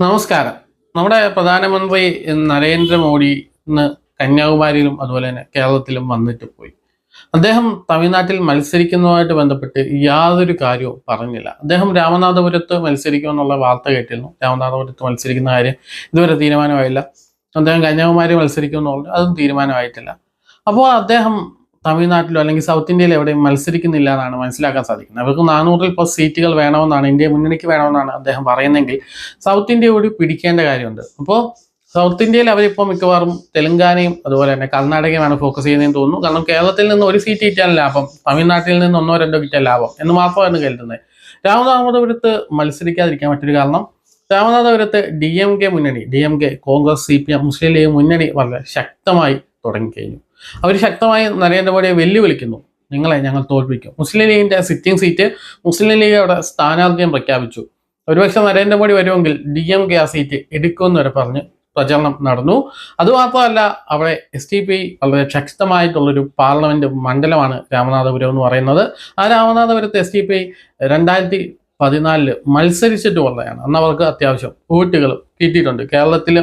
നമസ്കാരം. നമ്മുടെ പ്രധാനമന്ത്രി നരേന്ദ്രമോദി ഇന്ന് കന്യാകുമാരിയിലും അതുപോലെ തന്നെ കേരളത്തിലും വന്നിട്ട് പോയി. അദ്ദേഹം തമിഴ്നാട്ടിൽ മത്സരിക്കുന്നതുമായിട്ട് ബന്ധപ്പെട്ട് യാതൊരു കാര്യവും പറഞ്ഞില്ല. അദ്ദേഹം രാമനാഥപുരത്ത് മത്സരിക്കുമെന്നുള്ള വാർത്ത കേട്ടിരുന്നു. രാമനാഥപുരത്ത് മത്സരിക്കുന്ന കാര്യം ഇതുവരെ തീരുമാനമായില്ല. അദ്ദേഹം കന്യാകുമാരി മത്സരിക്കുമെന്നുള്ളത് അതും തീരുമാനമായിട്ടില്ല. അപ്പോൾ അദ്ദേഹം തമിഴ്നാട്ടിലോ അല്ലെങ്കിൽ സൗത്ത് ഇന്ത്യയിലോ എവിടെയും മത്സരിക്കുന്നില്ല എന്നാണ് മനസ്സിലാക്കാൻ സാധിക്കുന്നത്. അവർക്ക് നാനൂറിൽ പ്ലസ് സീറ്റുകൾ വേണമെന്നാണ് ഇന്ത്യ മുന്നണിക്ക് വേണമെന്നാണ് അദ്ദേഹം പറയുന്നതെങ്കിൽ സൗത്ത് ഇന്ത്യ കൂടി പിടിക്കേണ്ട കാര്യമുണ്ട്. അപ്പോൾ സൗത്ത് ഇന്ത്യയിൽ അവരിപ്പോൾ മിക്കവാറും തെലങ്കാനയും അതുപോലെ തന്നെ കർണാടകയുമാണ് ഫോക്കസ് ചെയ്യുന്നതെന്ന് തോന്നുന്നു. കാരണം കേരളത്തിൽ നിന്ന് ഒരു സീറ്റ് കിട്ടിയാൽ ലാഭം. തമിഴ്നാട്ടിൽ നിന്ന് ഒന്നോ രണ്ടോ കിട്ടിയാൽ ലാഭം എന്ന് മാത്രമാണ് കരുതുന്നത്. രാമനാഥപുരത്ത് മത്സരിക്കാതിരിക്കാൻ മറ്റൊരു കാരണം രാമനാഥപുരത്ത് ഡി എം കെ മുന്നണി D M K Congress C P M Muslim League മുന്നണി വളരെ ശക്തമായി തുടങ്ങിക്കഴിഞ്ഞു. അവർ ശക്തമായി നരേന്ദ്രമോദിയെ വെല്ലുവിളിക്കുന്നു. നിങ്ങളെ ഞങ്ങൾ തോൽപ്പിക്കും. മുസ്ലിം ലീഗിന്റെ സിറ്റിംഗ് സീറ്റ് മുസ്ലിം ലീഗ് അവിടെ സ്ഥാനാർത്ഥിയും പ്രഖ്യാപിച്ചു. ഒരുപക്ഷെ നരേന്ദ്രമോദി വരുമെങ്കിൽ ഡി എം കെ ആ സീറ്റ് എടുക്കുമെന്ന് വരെ പറഞ്ഞ് പ്രചരണം നടന്നു. അതുമാത്രമല്ല അവിടെ എസ് ടി പി വളരെ ശക്തമായിട്ടുള്ളൊരു പാർലമെന്റ് മണ്ഡലമാണ് രാമനാഥപുരം എന്ന് പറയുന്നത്. ആ രാമനാഥപുരത്ത് എസ് ടി പി രണ്ടായിരത്തി പതിനാലിൽ മത്സരിച്ചിട്ടുള്ളതാണ് അന്ന് അവർക്ക് അത്യാവശ്യം വോട്ടുകൾ കിട്ടിയിട്ടുണ്ട്. കേരളത്തിൽ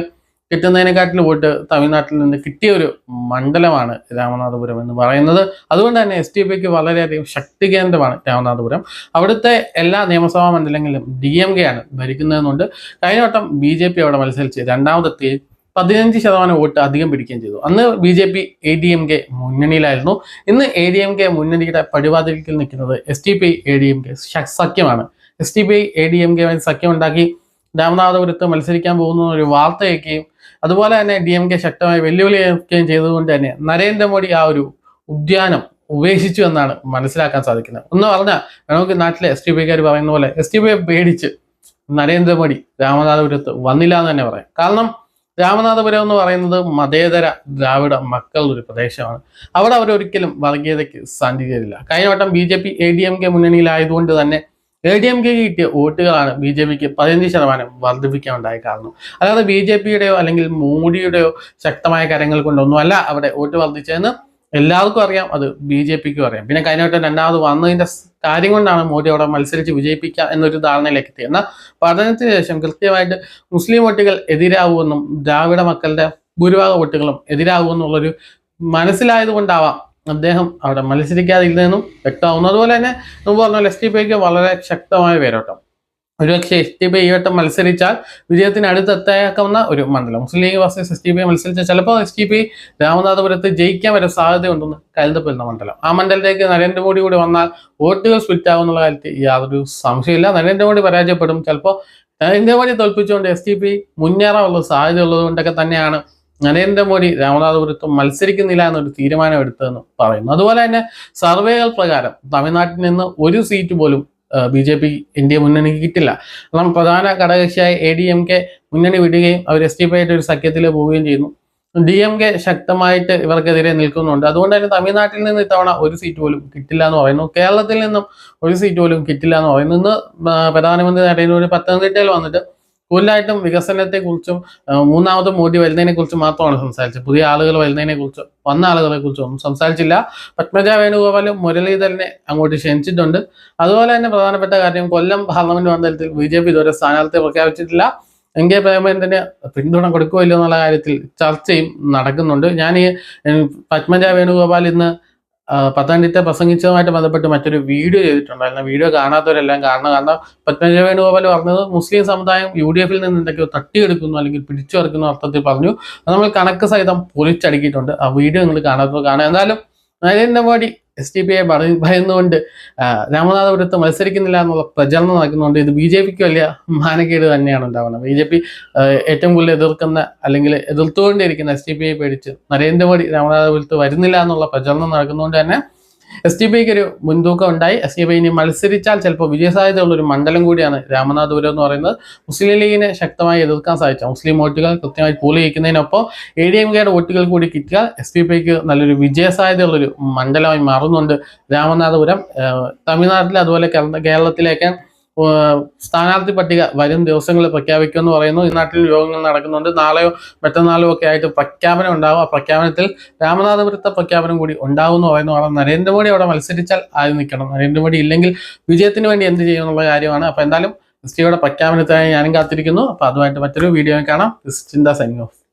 കിട്ടുന്നതിനെക്കാട്ടിലും പോയിട്ട് തമിഴ്നാട്ടിൽ നിന്ന് കിട്ടിയ ഒരു മണ്ഡലമാണ് രാമനാഥപുരം എന്ന് പറയുന്നത്. അതുകൊണ്ട് തന്നെ എസ് ടി പിക്ക് വളരെയധികം ശക്തി കേന്ദ്രമാണ് രാമനാഥപുരം. അവിടുത്തെ എല്ലാ നിയമസഭാ മണ്ഡലങ്ങളിലും ഡി എം കെ ആണ് ഭരിക്കുന്നതെന്നുണ്ട്. കഴിഞ്ഞ വട്ടം ബി ജെ പി അവിടെ മത്സരിച്ച് രണ്ടാമതെത്തി പതിനഞ്ച് ശതമാനം വോട്ട് അധികം പിടിക്കുകയും ചെയ്തു. അന്ന് B J P A D M K മുന്നണിയിലായിരുന്നു. ഇന്ന് എ ഡി എം കെ മുന്നണിയുടെ പടിവാതിൽക്കിൽ നിൽക്കുന്നത് S T P A D M K സഖ്യമാണ്. S T P A D M K സഖ്യം ഉണ്ടാക്കി രാമനാഥപുരത്ത് മത്സരിക്കാൻ പോകുന്ന ഒരു വാർത്ത കേൾക്കുകയും അതുപോലെ തന്നെ ഡി എം കെ ശക്തമായി വെല്ലുവിളിക്കുകയും ചെയ്തുകൊണ്ട് തന്നെ നരേന്ദ്രമോദി ആ ഒരു ഉദ്യാനം ഉപേക്ഷിച്ചു എന്നാണ് മനസ്സിലാക്കാൻ സാധിക്കുന്നത്. ഒന്ന് പറഞ്ഞാൽ നമുക്ക് നാട്ടിലെ എസ് ടി പിക്കാർ പറയുന്ന പോലെ എസ് ടി പിയെ പേടിച്ച് നരേന്ദ്രമോദി രാമനാഥപുരത്ത് വന്നില്ല എന്ന് തന്നെ പറയാം. കാരണം രാമനാഥപുരം എന്ന് പറയുന്നത് മതേതര ദ്രാവിഡ മക്കളുടെ ഒരു പ്രദേശമാണ്. അവിടെ അവരൊരിക്കലും വർഗീയതയ്ക്ക് സാധ്യതയില്ല കഴിഞ്ഞ വട്ടം B J P A D M K മുന്നണിയിലായതുകൊണ്ട് തന്നെ എ ഡി എം കെക്ക് കിട്ടിയ വോട്ടുകളാണ് ബി ജെ പിക്ക് പതിനഞ്ച് ശതമാനം വർദ്ധിപ്പിക്കാനുണ്ടായ കാരണം. അതായത് ബി ജെ പിയുടെയോ അല്ലെങ്കിൽ മോഡിയുടെയോ ശക്തമായ കരങ്ങൾ കൊണ്ടൊന്നുമല്ല അവിടെ വോട്ട് വർദ്ധിച്ചതെന്ന് എല്ലാവർക്കും അറിയാം. അത് ബി ജെ പിക്കും അറിയാം. പിന്നെ കഴിഞ്ഞ വട്ടം രണ്ടാമത് വന്നതിന്റെ കാര്യം കൊണ്ടാണ് മോദി അവിടെ മത്സരിച്ച് വിജയിപ്പിക്കുക എന്നൊരു ധാരണയിലേക്ക് എത്തി എന്നാൽ പഠനത്തിന് ശേഷം കൃത്യമായിട്ട് മുസ്ലിം വോട്ടുകൾ എതിരാകുമെന്നും ദ്രാവിഡ മക്കളുടെ ഭൂരിഭാഗ വോട്ടുകളും എതിരാകുമെന്നുള്ളൊരു മനസ്സിലായത് കൊണ്ടാവാം അദ്ദേഹം അവിടെ മത്സരിക്കാതിരുന്നതെന്നും വ്യക്തമാവുന്നു അതുപോലെ തന്നെ മുമ്പ് പറഞ്ഞ എസ് ടി പിക്ക് വളരെ ശക്തമായ പേരോട്ടം. ഒരുപക്ഷെ എസ് ടി പി ഈ വട്ടം മത്സരിച്ചാൽ വിജയത്തിന് അടുത്തെത്തേക്കാവുന്ന ഒരു മണ്ഡലം. Muslim League versus S T P മത്സരിച്ചാൽ ചിലപ്പോൾ എസ് ടി പി രാമനാഥപുരത്ത് ജയിക്കാൻ വരെ സാധ്യതയുണ്ടെന്ന് കരുതപ്പെടുന്ന മണ്ഡലം. ആ മണ്ഡലത്തേക്ക് നരേന്ദ്രമോദി കൂടി വന്നാൽ വോട്ടുകൾ സ്പ്ലിറ്റ് ആകുന്ന കാര്യത്തിൽ യാതൊരു സംശയമില്ല നരേന്ദ്രമോദി പരാജയപ്പെടും. ചിലപ്പോൾ നരേന്ദ്രമോദി തോൽപ്പിച്ചുകൊണ്ട് എസ് ടി പി മുന്നേറാനുള്ള സാധ്യത ഉള്ളതുകൊണ്ടൊക്കെ തന്നെയാണ് നരേന്ദ്രമോദി രാമനാഥപുരത്തും മത്സരിക്കുന്നില്ല എന്നൊരു തീരുമാനം എടുത്തതെന്ന് പറയുന്നു. അതുപോലെ തന്നെ സർവേകൾ പ്രകാരം തമിഴ്നാട്ടിൽ നിന്ന് ഒരു സീറ്റ് പോലും ബി ജെ പി ഇന്ത്യ മുന്നണിക്ക് കിട്ടില്ല. കാരണം പ്രധാന ഘടകകക്ഷിയായ എ ഡി എം കെ മുന്നണി വിടുകയും അവർ എസ് ടി പി ആയിട്ട് ഒരു സഖ്യത്തിൽ പോവുകയും ചെയ്യുന്നു. ഡി എം കെ ശക്തമായിട്ട് ഇവർക്കെതിരെ നിൽക്കുന്നുണ്ട്. അതുകൊണ്ട് തന്നെ തമിഴ്നാട്ടിൽ നിന്ന് ഇത്തവണ ഒരു സീറ്റ് പോലും കിട്ടില്ല എന്ന് പറയുന്നു. കേരളത്തിൽ നിന്നും ഒരു സീറ്റ് പോലും കിട്ടില്ല എന്ന് പറയുന്നു. ഇന്ന് പ്രധാനമന്ത്രി നരേന്ദ്രമോദി പത്തനംതിട്ടയിൽ വന്നിട്ട് കൂടുതലായിട്ടും വികസനത്തെ കുറിച്ചും മൂന്നാമത് മോദി വരുന്നതിനെ കുറിച്ചും മാത്രമാണ് സംസാരിച്ചത്. പുതിയ ആളുകൾ വരുന്നതിനെ കുറിച്ചും വന്ന ആളുകളെ കുറിച്ചും ഒന്നും സംസാരിച്ചില്ല. പത്മജ വേണുഗോപാലും മുരളീധരനെ അങ്ങോട്ട് ക്ഷണിച്ചിട്ടുണ്ട്. അതുപോലെ തന്നെ പ്രധാനപ്പെട്ട കാര്യം കൊല്ലം പാർലമെന്റ് മണ്ഡലത്തിൽ ബി ജെ പി ഇതുവരെ സ്ഥാനാർത്ഥിയെ പ്രഖ്യാപിച്ചിട്ടില്ല. എൻ കെ പ്രേമേന്ദ്രന് പിന്തുണ കൊടുക്കുമല്ലോ എന്നുള്ള കാര്യത്തിൽ ചർച്ചയും നടക്കുന്നുണ്ട്. ഞാൻ ഈ പത്മജ വേണുഗോപാൽ ഇന്ന് പത്തനംതിട്ട പ്രസംഗിച്ചതുമായിട്ട് ബന്ധപ്പെട്ട് മറ്റൊരു വീഡിയോ ചെയ്തിട്ടുണ്ടായിരുന്നു. വീഡിയോ കാണാത്തവരെല്ലാം കാണണം. കാരണം പത്മജ വേണുഗോപാൽ പറഞ്ഞത് മുസ്ലിം സമുദായം യു ഡി എഫിൽ നിന്ന് എന്തൊക്കെയോ തട്ടിയെടുക്കുന്നു അല്ലെങ്കിൽ പിടിച്ചു അർത്ഥത്തിൽ പറഞ്ഞു. നമ്മൾ കണക്ക് സഹിതം പൊളിച്ചടുക്കിയിട്ടുണ്ട്. ആ വീഡിയോ നിങ്ങൾ കാണാത്തത് കാണാം എന്തായാലും Narendra Modi S T P I ഭയന്നുകൊണ്ട് രാമനാഥപുരത്ത് മത്സരിക്കുന്നില്ല എന്നുള്ള പ്രചരണം നടക്കുന്നുണ്ട്. ഇത് ബി ജെ പിക്ക് വലിയ മാനക്കേട് തന്നെയാണ് ഉണ്ടാവുന്നത്. ബി ജെ പി ഏറ്റവും കൂടുതൽ എതിർക്കുന്ന അല്ലെങ്കിൽ എതിർത്തുകൊണ്ടിരിക്കുന്ന എസ് ടി പി ഐ പേടിച്ച് നരേന്ദ്രമോദി രാമനാഥപുരത്ത് വരുന്നില്ല എന്നുള്ള പ്രചരണം നടക്കുന്നതുകൊണ്ട് തന്നെ എസ് ടി പിക്ക് ഒരു മുൻതൂക്കം ഉണ്ടായി. എസ് ടി പി ഇനി മത്സരിച്ചാൽ ചിലപ്പോൾ വിജയസാധ്യതയുള്ള ഒരു മണ്ഡലം കൂടിയാണ് രാമനാഥപുരം എന്ന് പറയുന്നത്. മുസ്ലിം ലീഗിനെ ശക്തമായി എതിർക്കാൻ സാധിച്ചു. മുസ്ലിം വോട്ടുകൾ കൃത്യമായി പൂൾ ചെയ്യിക്കുന്നതിനൊപ്പം എ ഡി എം കെയുടെ വോട്ടുകൾ കൂടി കിട്ടിയാൽ എസ് ടി പിക്ക് നല്ലൊരു വിജയസാധ്യതയുള്ളൊരു മണ്ഡലമായി മാറുന്നുണ്ട് രാമനാഥപുരം. തമിഴ്നാട്ടിലെ അതുപോലെ കേരള- കേരളത്തിലേക്ക് സ്ഥാനാർത്ഥി പട്ടിക വരും ദിവസങ്ങളിൽ പ്രഖ്യാപിക്കുമെന്ന് പറയുന്നു. ഈ നാട്ടിൽ യോഗങ്ങൾ നടക്കുന്നുണ്ട്. നാളെയോ മറ്റന്നാളോ ഒക്കെ ആയിട്ട് പ്രഖ്യാപനം ഉണ്ടാവും. ആ പ്രഖ്യാപനത്തിൽ രാമനാഥപുരത്തെ പ്രഖ്യാപനം കൂടി ഉണ്ടാവും എന്ന് പറയുന്നു. കാരണം നരേന്ദ്രമോദി അവിടെ മത്സരിച്ചാൽ ആദ്യം നിൽക്കണം. നരേന്ദ്രമോദി ഇല്ലെങ്കിൽ വിജയത്തിന് വേണ്ടി എന്ത് ചെയ്യും എന്നുള്ള കാര്യമാണ്. അപ്പൊ എന്തായാലും ക്രിസ്റ്റിയുടെ പ്രഖ്യാപനത്തിനായി ഞാനും കാത്തിരിക്കുന്നു. അപ്പൊ അതുമായിട്ട് മറ്റൊരു വീഡിയോ കാണാം. ക്രിസ്റ്റിന്റെ സൈനിങ് ഓഫ്.